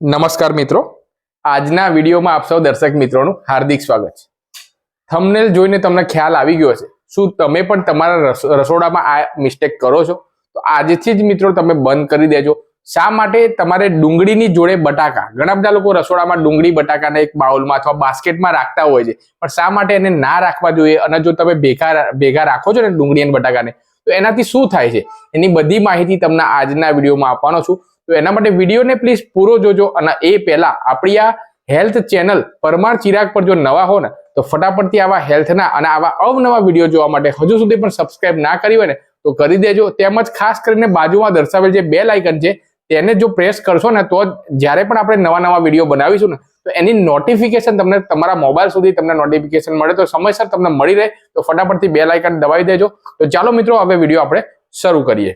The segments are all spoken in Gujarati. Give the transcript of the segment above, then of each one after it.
નમસ્કાર મિત્રો. આજના વિડીયોમાં આપ સૌ દર્શક મિત્રોનું હાર્દિક સ્વાગત છે. થંબનેલ જોઈને તમને ખ્યાલ આવી ગયો છે શું તમે પણ તમારા રસોડામાં આ મિસ્ટેક કરો છો? તો આજથી જ મિત્રો તમે બંધ કરી દેજો. શા માટે તમારે ડુંગળીની જોડે બટાકા? ઘણા બધા લોકો રસોડામાં ડુંગળી, બટાકાને એક બાઉલમાં અથવા બાસ્કેટમાં રાખતા હોય છે. પણ શા માટે એને ના રાખવા જોઈએ? અને જો તમે ભેગા ભેગા રાખો છો ને ડુંગળી અને બટાકાને, તો એનાથી શું થાય છે? એની બધી માહિતી તમને આજના વિડીયોમાં આપવાનો છું. તો એના માટે વિડીયોને પ્લીઝ પૂરો જોજો અને એ પહેલા આપણી આ હેલ્થ ચેનલ પરમાર ચિરાગ પર જો નવા હો ને, તો ફટાફટથી આવા હેલ્થના અને આવા અવનવા વીડિયો જોવા માટે હજુ સુધી પણ સબસ્ક્રાઇબ ના કરી હોય ને, તો કરી દેજો. તેમજ ખાસ કરીને બાજુમાં દર્શાવેલ જે બેલ આઇકન છે, તેને જો પ્રેસ કરશો ને, તો જ્યારે પણ આપણે નવા નવા વીડિયો બનાવીશું ને, તો એની નોટિફિકેશન તમને તમારા મોબાઈલ સુધી તમને નોટિફિકેશન મળે, તો સમયસર તમને મળી રહે. તો ફટાફટથી બે લાઇકન દબાવી દેજો. તો ચાલો મિત્રો, હવે વીડિયો આપણે શરૂ કરીએ.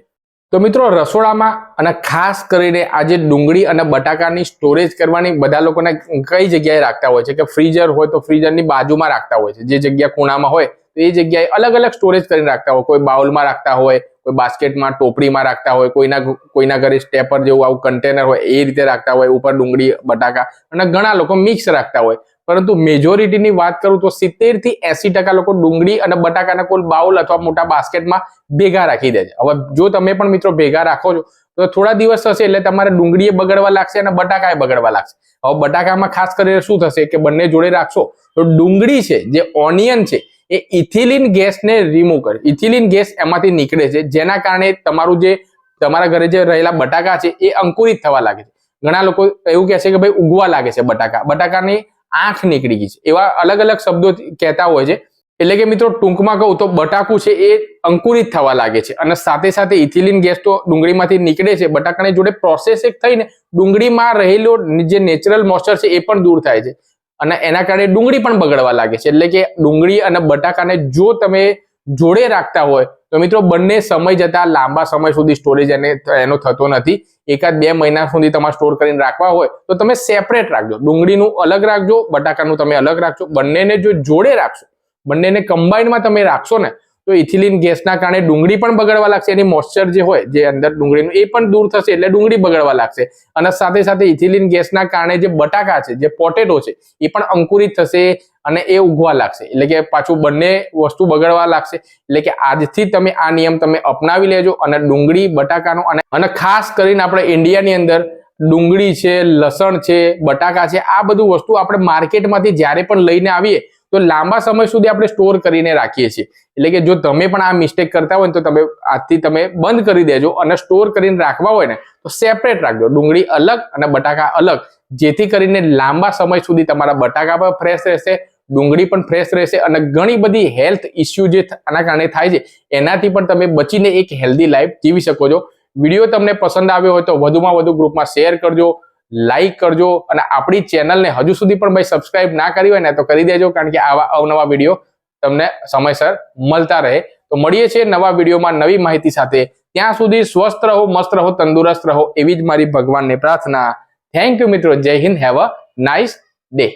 તો મિત્રો, રસોડામાં અને ખાસ કરીને આજે ડુંગળી અને બટાકાની સ્ટોરેજ કરવાની બધા લોકોને કઈ જગ્યાએ રાખતા હોય છે? કે ફ્રીઝર હોય તો ફ્રીઝરની બાજુમાં રાખતા હોય છે. જે જગ્યા ખૂણામાં હોય તો એ જગ્યાએ અલગ અલગ સ્ટોરેજ કરીને રાખતા હોય. કોઈ બાઉલમાં રાખતા હોય, કોઈ બાસ્કેટમાં ટોપડીમાં રાખતા હોય, કોઈના કોઈના ઘરે સ્ટેપર જેવું આવું કન્ટેનર હોય એ રીતે રાખતા હોય. ઉપર ડુંગળી, બટાકા અને ઘણા લોકો મિક્સ રાખતા હોય. પરંતુ મેજોરિટીની વાત કરું તો સિત્તેરથી એસી ટકા લોકો ડુંગળી અને બટાકાના કોઈ બાઉલ અથવા મોટા બાસ્કેટમાં ભેગા રાખી દે છે. હવે જો તમે પણ મિત્રો ભેગા રાખો છો, તો થોડા દિવસ થશે એટલે તમારે ડુંગળીએ બગડવા લાગશે અને બટાકાએ બગડવા લાગશે. હવે બટાકામાં ખાસ કરીને શું થશે કે બંને જોડે રાખશો, તો ડુંગળી છે, જે ઓનિયન છે, એ ઇથિલિન ગેસને રિમૂવ કરે. ઇથિલિન ગેસ એમાંથી નીકળે છે, જેના કારણે તમારું જે, તમારા ઘરે જે રહેલા બટાકા છે, એ અંકુરિત થવા લાગે છે. ઘણા લોકો એવું કહે છે કે ભાઈ ઉગવા લાગે છે બટાકા. બટાકાની આંખ નીકળી ગઈ છે. એવા અલગ અલગ શબ્દો કહેતા હોય છે. એટલે કે મિત્રો ટૂંકમાં કહું તો બટાકું છે એ અંકુરિત થવા લાગે છે. અને સાથે સાથે ઇથિલિન ગેસ તો ડુંગળીમાંથી નીકળે છે. બટાકાની જોડે પ્રોસેસ એક થઈને ડુંગળીમાં રહેલો જે નેચરલ મોસ્ચર છે એ પણ દૂર થાય છે. અને એના કારણે ડુંગળી પણ બગડવા લાગે છે. એટલે કે ડુંગળી અને બટાકાને જો તમે જોડે રાખતા હોય તો મિત્રો, બંને સમય જતા લાંબા સમય સુધી સ્ટોરેજ એને એનો થતો નથી. એકાદ બે મહિના સુધી તમારે સ્ટોર કરીને રાખવા હોય, તો તમે સેપરેટ રાખજો. ડુંગળીનું અલગ રાખજો, બટાકાનું તમે અલગ રાખજો. બંનેને જો જોડે રાખશો, બંનેને કમ્બાઈનમાં તમે રાખશો ને, તો ઇથિલિન ગેસના કારણે ડુંગળી પણ બગડવા લાગશે. એની મોઇસ્ચર જે હોય, જે અંદર ડુંગળીનું, એ પણ દૂર થશે એટલે ડુંગળી બગડવા લાગશે. અને સાથે સાથે ઇથિલિન ગેસના કારણે જે બટાકા છે, જે પોટેટો છે, એ પણ અંકુરિત થશે. અને એ ઉગવા લાગશે. એટલે કે પાછું બંને વસ્તુ બગડવા લાગશે. એટલે કે આજથી તમે આ નિયમ તમે અપનાવી લેજો અને ડુંગળી, બટાકાનો અને અને ખાસ કરીને આપણે ઇન્ડિયાની અંદર ડુંગળી છે, લસણ છે, બટાકા છે, આ બધું વસ્તુ આપણે માર્કેટમાંથી જ્યારે પણ લઈને આવીએ, તો લાંબા સમય સુધી આપણે સ્ટોર કરીને રાખીએ છીએ. એટલે કે જો તમે પણ આ મિસ્ટેક કરતા હોય તો તમે આજથી તમે બંધ કરી દેજો અને સ્ટોર કરીને રાખવા હોય ને, તો સેપરેટ રાખજો. ડુંગળી અલગ અને બટાકા અલગ. જેથી કરીને લાંબા સમય સુધી તમારા બટાકા પણ ફ્રેશ રહેશે ડુંગળી પણ ફ્રેશ રહેશે અને ઘણી બધી હેલ્થ ઇસ્યુ જે આના કારણે થાય છે, એનાથી પણ તમે બચીને એક હેલ્ધી લાઈફ જીવી શકો છો. વીડિયો તમને પસંદ આવ્યો હોય તો વધુમાં વધુ ગ્રુપમાં શેર કરજો લાઈક કરજો અને આપણી ચેનલને હજુ સુધી પણ ભાઈ સબસ્ક્રાઇબ ના કરી હોય ને તો કરી દેજો કારણ કે આવા અવનવા વીડિયો તમને સમયસર મળતા રહે. તો મળીએ છીએ નવા વિડીયોમાં નવી માહિતી સાથે. ત્યાં સુધી સ્વસ્થ રહો, મસ્ત રહો, તંદુરસ્ત રહો એવી જ મારી ભગવાનને પ્રાર્થના. થેન્ક યુ મિત્રો. જય Hind. Have a nice day